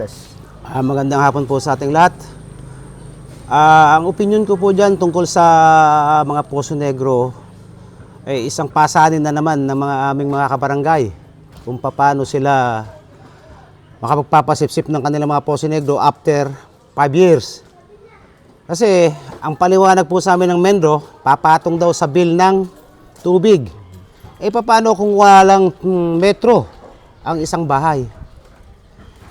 Rodas. Ah, magandang hapon po sa ating lahat. Ah, ang opinion ko po dyan tungkol sa mga Poso Negro, ay isang pasanin na naman ng mga aming mga kabarangay kung paano sila makapagpapasipsip ng kanilang mga Poso Negro after 5 years. Kasi ang paliwanag po sa amin ng Mendro, papatong daw sa bill ng tubig. Eh paano kung walang mm, metro ang isang bahay?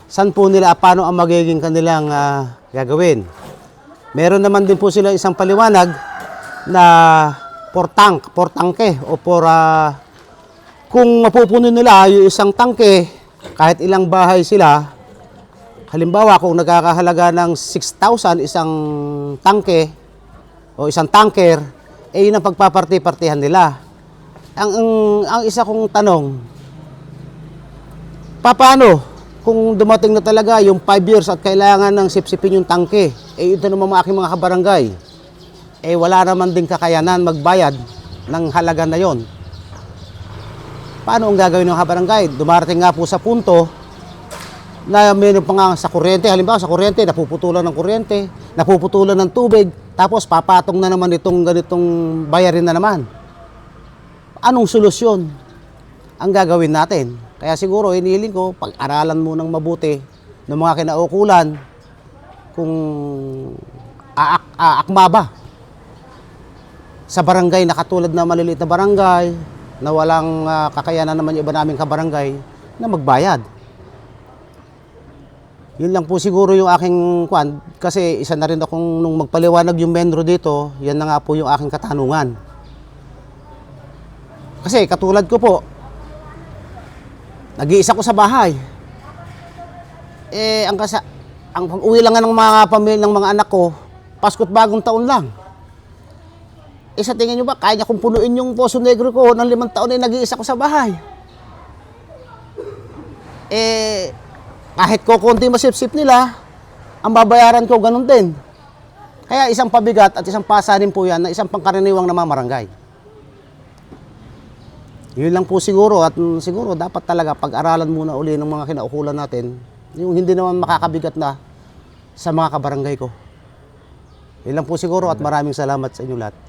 Saan po nila, paano ang magiging kanilang ah, gagawin? Meron naman din po sila isang paliwanag na for tank, for tangke o for ah, kung mapupuno nila yung isang tangke, kahit ilang bahay sila, halimbawa kung nagkakahalaga ng 6,000 isang tangke o isang tanker, eh yun ang pagpaparti-partihan nila. Ang, ang, ang isa kong tanong, paano kung dumating na talaga yung 5 years at kailangan ng sipsipin yung tangke, eh ito naman mga aking mga kabarangay, eh wala naman din kakayanan magbayad ng halaga na yon. Paano ang gagawin ng kabarangay? Dumarating nga po sa punto na meron pa nga sa kuryente, halimbawa sa kuryente, napuputulan ng kuryente, napuputulan ng tubig, tapos papatong na naman itong ganitong bayarin na naman. Anong solusyon ang gagawin natin? Kaya siguro, hinihiling ko, pag-aralan mo ng mabuti ng mga kinaukulan kung aak aakma ba sa barangay na katulad na maliliit na barangay na walang ah, kakayanan naman yung iba naming kabarangay na magbayad. Yun lang po siguro yung aking kwan kasi isa na rin akong nung magpaliwanag yung menro dito, yan na nga po yung aking katanungan. Kasi katulad ko po, nag-iisa ko sa bahay. Eh, ang kasa, ang pag-uwi lang ng mga pamilya ng mga anak ko, Pasko't bagong taon lang. Eh sa tingin nyo ba, kaya niya kong punuin yung Poso Negro ko ng limang taon ay nag-iisa ko sa bahay. Eh, kahit ko konti masipsip nila, ang babayaran ko ganun din. Kaya isang pabigat at isang pasanin po yan na isang pangkaraniwang namamarangay. Yun lang po siguro at mm, siguro dapat talaga pag-aralan muna uli ng mga kinaukulan natin yung hindi naman makakabigat na sa mga kabarangay ko. Yun lang po siguro at maraming salamat sa inyo lahat.